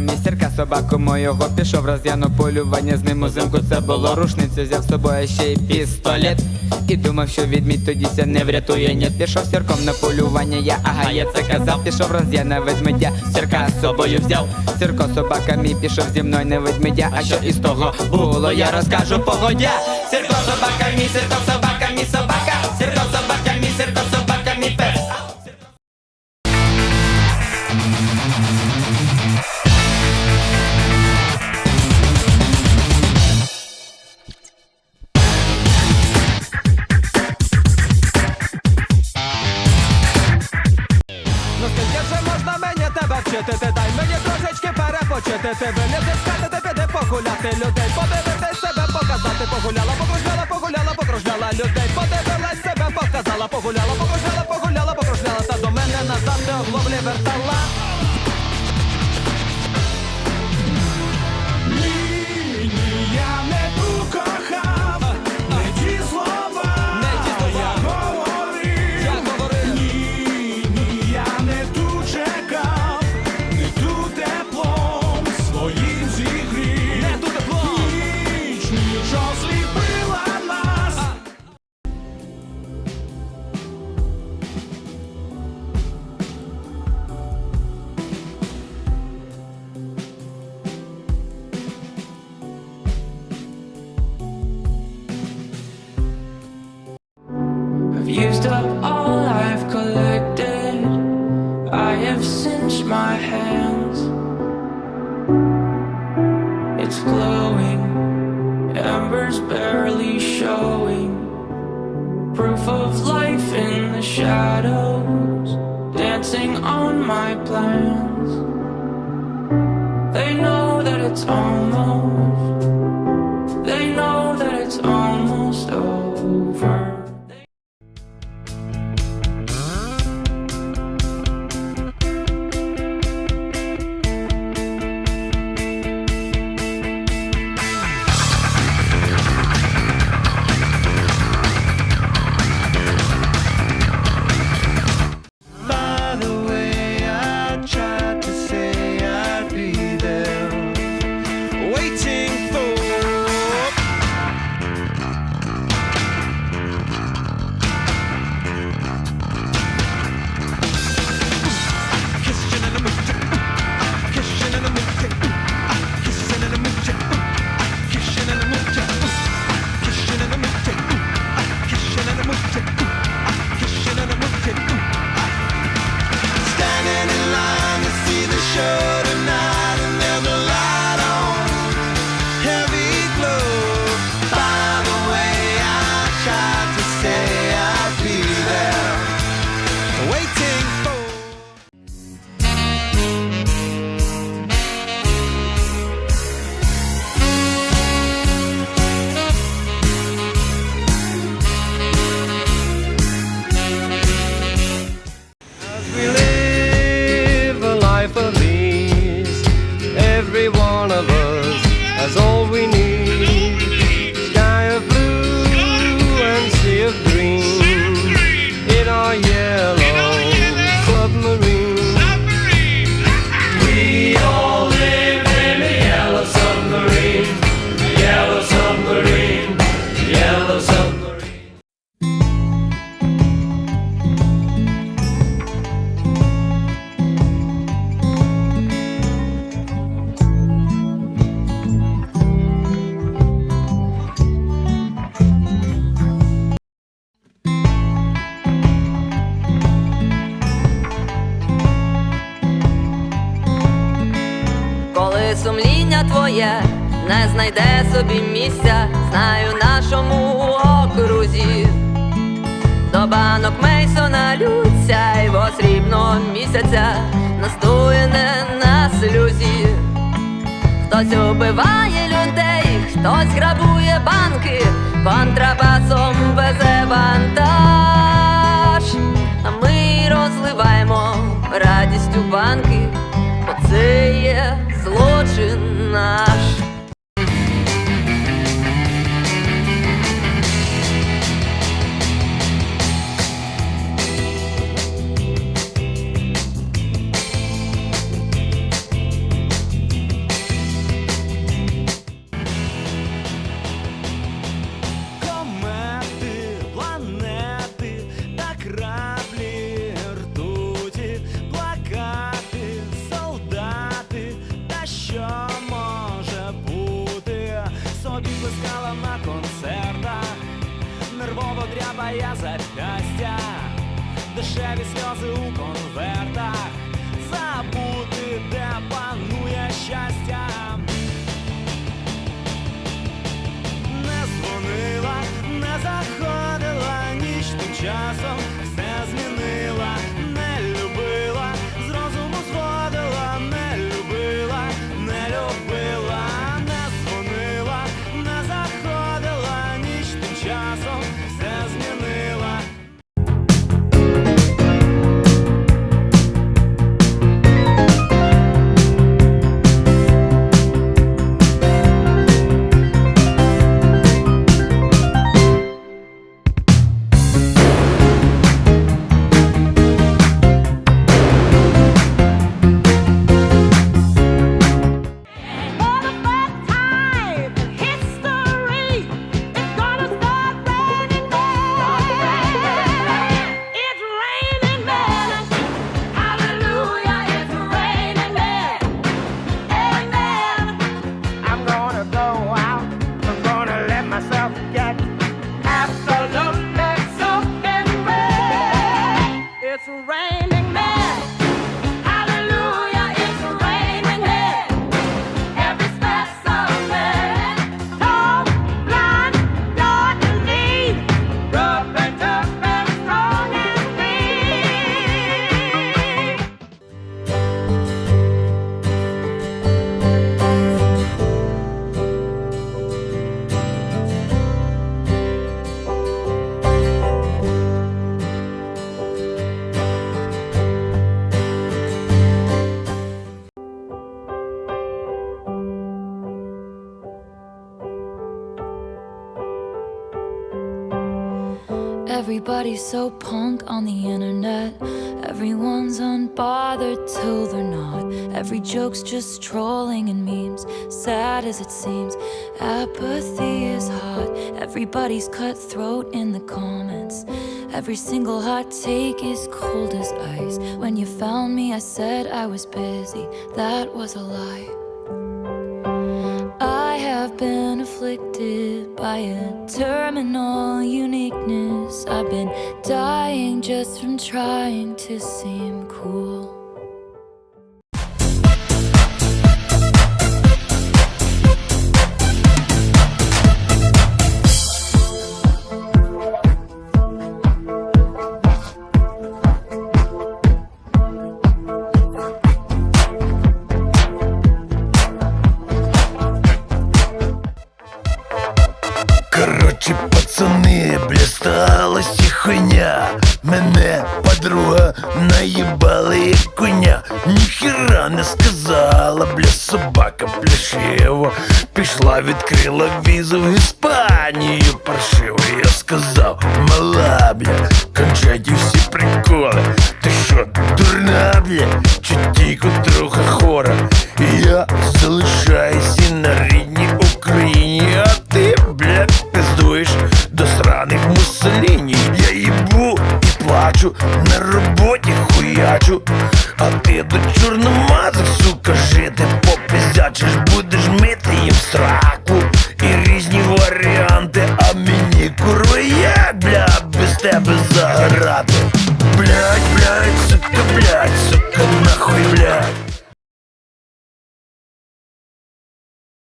мій сірка, собаку мого пішов роз'яну полювання з ним узимку це було рушницю, взяв з собою ще й пістолет. І думав, що відмідь тоді ся не врятує, ні, пішов сірком на полювання, я ага, я це казав, пішов роз'яна ведмедя, сірка з собою взяв. Сірко, собака мій пішов зі мною не ведмедя, а що із того було, я розкажу погодя. Сірко, собака, мій, сірко, собака. Мені тебе вчити? Ти дай мені трошечки перепочити. Ти не зіскати, ти піди погуляти людей. подивити себе, показати. Погуляла, покружляла, погуляла, покружляла людей. Подивилась себе, показала, погуляла, покружляла, погуляла, покружляла. Та до мене назад ти оглоблі вертала. Used up all I've collected. I have cinched my hands. It's glowing, embers barely showing. Proof of life in the shadows, dancing on my plans. They know that it's almost, твоє не знайде собі місця, знаю нашому окрузі. До банок Мейсона лються й во срібного місяця настояне на сльозі. Хтось убиває людей, хтось грабує банки, контрабасом везе вантаж. А ми розливаємо радістю банки, бо це є злочин вона. блискала на концертах, нервово дрябає запястя, дешеві сльози у конвертах, забути, де панує щастя. Не дзвонила, не заходила ніч тим часом. Everybody's so punk on the internet. Everyone's unbothered till they're not. Every joke's just trolling and memes. Sad as it seems, apathy is hot. Everybody's cutthroat in the comments. Every single hot take is cold as ice. When you found me, I said I was busy. That was a lie. I have been afflicted by a terminal uniqueness. I've been dying just from trying to seem cool. Сталася хуйня Мене подруга наїбала як коня. Ніхіра не сказала, бля, собака пляшиво. Пішла, відкрила візу в Іспанію. Паршиво Я сказав, мала, бля, кончайте всі приколи. Ти що, дурна, бля, чи тільки трохи